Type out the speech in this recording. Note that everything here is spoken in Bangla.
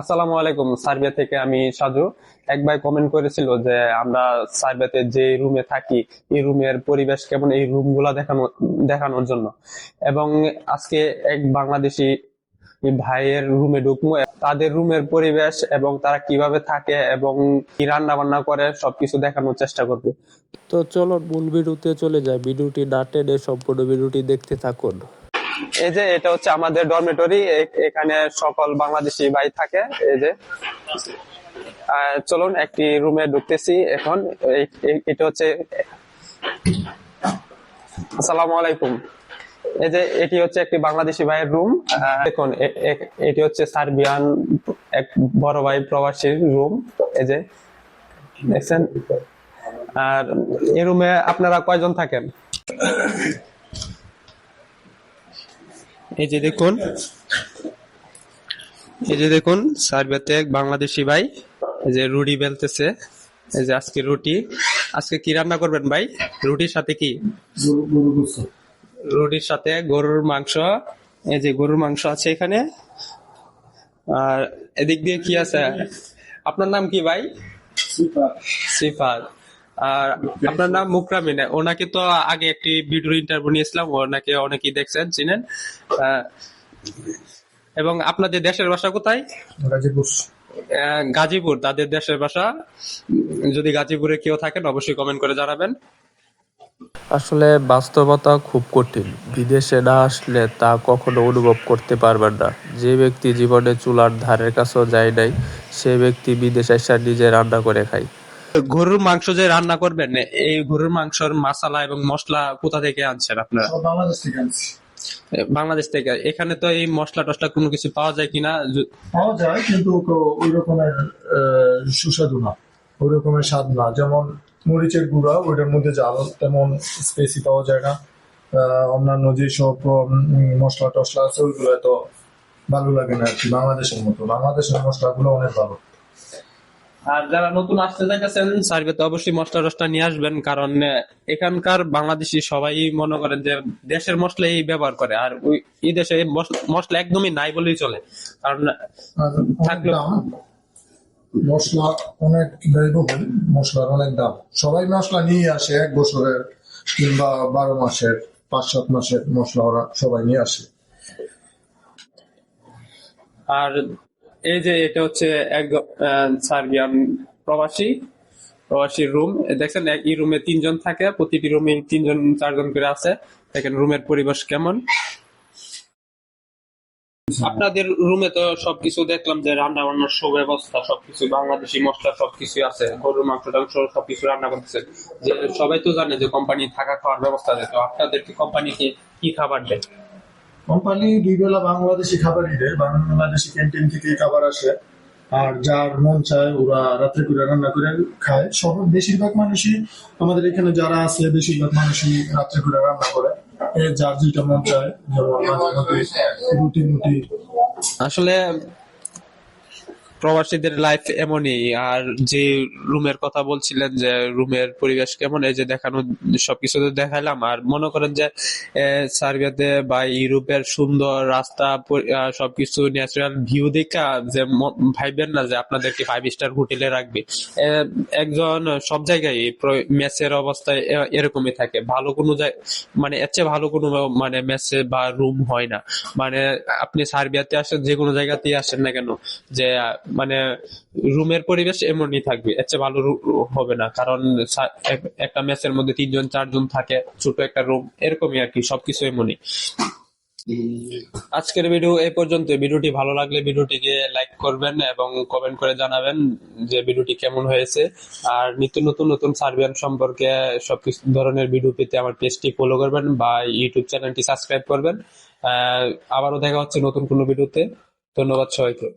আসসালামু আলাইকুম, সার্বিয়া থেকে আমি সাজু। এক ভাই কমেন্ট করেছিল যে আমরা সার্বিয়াতে যে রুমে থাকি, এই রুমের পরিবেশ কেমন, এই রুমগুলা দেখানো, দেখানোর জন্য। এবং আজকে এক বাংলাদেশি ভাইয়ের রুমে ঢুকবো। তাদের রুমের পরিবেশ এবং তারা কীভাবে থাকে এবং কি রান্না বান্না করে, সবকিছু দেখানোর চেষ্টা করব। তো চলো মূল ভিডিওতে চলে যায় ভিডিওটি না টেনে সম্পূর্ণ ভিডিওটি দেখতে থাকুন। এই যে এটা হচ্ছে আমাদের ডরমেটরি এখানে সকল বাংলাদেশি ভাই থাকে, এই যে। চলুন, একটি রুমে ঢুকতেছি এখন। এটা হচ্ছে আসসালামু আলাইকুম। এই যে এটি হচ্ছে একটি বাংলাদেশি ভাইয়ের রুম দেখুন এটি হচ্ছে সার্বিয়ান এক বড় ভাই প্রবাসীর রুম এই যে, দেখছেন? আর এই রুমে আপনারা কয়জন থাকেন? এই যে দেখুন এই যে দেখুন সার্বিয়াতে এক বাংলাদেশি ভাই এই যে রুটি বেলতেছে এই যে আজকে রুটি। আজকে কি রান্না করবেন ভাই? রুটির সাথে কি? রুটির সাথে গরুর মাংস এই যে গরুর মাংস আছে এখানে। আর এদিক দিয়ে কি আছে? আপনার নাম কি ভাই? সিফাত। আর আপনার নাম মুকরামিন। ওনাকে তো আগে একটি ভিডিও ইন্টারভিউ নিয়েছিলাম ওনাকে অনেকেই দেখছেন চিনেন। আহ, এবং আপনাদের দেশের ভাষা কোথায়? গাজীপুর। গাজীপুর তাদের দেশের ভাষা। যদি গাজীপুরে কেউ থাকেন অবশ্যই কমেন্ট করে জানাবেন। আসলে বাস্তবতা খুব কঠিন। বিদেশে না আসলে তা কখনো অনুভব করতে পারবেন না। যে ব্যক্তি জীবনে চুলার ধারের কাছেও যায় নাই সে ব্যক্তি বিদেশে এসে নিজে রান্না করে খায়। গরুর মাংস যে রান্না করবেন এই গরুর মাংসর মশলা এবং মশলা কোথা থেকে আনছেন আপনারা? বাংলাদেশ থেকে আনছি। বাংলাদেশ থেকে। এখানে তো এই মশলা টসলা কোনো কিছু পাওয়া যায় কিনা? পাওয়া যায় কিন্তু ওই রকমের সুস্বাদু না। ওই রকমের স্বাদ না। যেমন মরিচের গুঁড়া ওইটার মধ্যে জাল তেমন স্পেসি পাওয়া যায় না। অন্যান্য যেসব মশলা টসলা আছে ওইগুলো তো ভালো লাগে না আর কি বাংলাদেশের মতো। বাংলাদেশের মশলাগুলো অনেক ভালো। আর যারা নতুন আসতে চাইতেছেন সার্ভেতে অবশ্যই মশলা টসলা নিয়ে আসবেন কারণ এখানকার বাংলাদেশি সবাই মনে করেন যে দেশের মশলাই ব্যবহার করে আর ওই এই দেশে মশলা একদমই নাই বলেই চলে। কারণ থাকলো- মশলা অনেক ব্যয়বহুল মশলার অনেক দাম। সবাই মশলা নিয়ে আসে এক বছরের কিংবা বারো মাসের পাঁচ সাত মাসের মশলা ওরা সবাই নিয়ে আসে। আর এই যে এটা হচ্ছে এক আহ, সার্বিয়ান প্রবাসী প্রবাসীর রুম। দেখছেন এক- এই রুমে তিনজন থাকে প্রতিটি রুমে তিনজন চারজন করে আছে। দেখেন রুমের পরিবেশ কেমন। আপনাদের রুমে তো সবকিছু দেখলাম যে রান্না বান্নার সুব্যবস্থা সবকিছু বাংলাদেশি মশলা সবকিছু আছে গরুর মাংস টাংস সবকিছু রান্না করতেছে। যে সবাই তো জানে যে কোম্পানি থাকা খাওয়ার ব্যবস্থা আছে তো আপনাদের কি কোম্পানি কি কি খাবার দেয়? কোম্পানি দুই বেলা বাংলাদেশি খাবার দেয় বাংলাদেশি ক্যান্টিন থেকে খাবার আসে। আর যার মন চায় ওরা রাত্রে করে রান্না করে খায়। সব বেশিরভাগ মানুষই আমাদের এখানে যারা আছে, বেশিরভাগ মানুষই রাত্রে করে রান্না করে। যার যেটা মন চায় রুটি মুটি। আসলে প্রবাসীদের লাইফ এমনই। আর যে রুমের কথা বলছিলেন যে রুমের পরিবেশ কেমন, এই যে দেখানো সবকিছু তো দেখাইলাম আর মনে করেন যে সার্বিয়াতে বা ইউরোপের সুন্দর রাস্তা সবকিছু ন্যাচারাল ভিউ দেখা যে ভাইবেন না যে আপনাদেরকে ফাইভ স্টার হোটেলে রাখবে। একজন সব জায়গায় মেসের অবস্থায় এরকমই থাকে। ভালো কোনো মানে এর চেয়ে ভালো কোনো মানে মেসে বা রুম হয় না। মানে আপনি সার্বিয়াতে আসেন যে কোনো জায়গাতেই আসেন না কেন, যে মানে রুমের পরিবেশ এমনই থাকবে। এর চেয়ে ভালো হবে না। কারণ একটা মেসের মধ্যে তিনজন, চারজন থাকে, ছোট একটা রুম, এরকমই আর কি, সবকিছু এমনই। আজকের ভিডিও এই পর্যন্ত। ভিডিওটি ভালো লাগলে ভিডিওটিকে লাইক করবেন এবং কমেন্ট করে জানাবেন যে ভিডিওটি কেমন হয়েছে। আর নিত্য নতুন নতুন সার্বিয়ান সম্পর্কে সবকিছু ধরনের ভিডিও পেতে আমার পেজটি ফলো করবেন বা ইউটিউব চ্যানেলটি সাবস্ক্রাইব করবেন। আবারও দেখা হচ্ছে নতুন কোনো ভিডিওতে। ধন্যবাদ সবাইকে।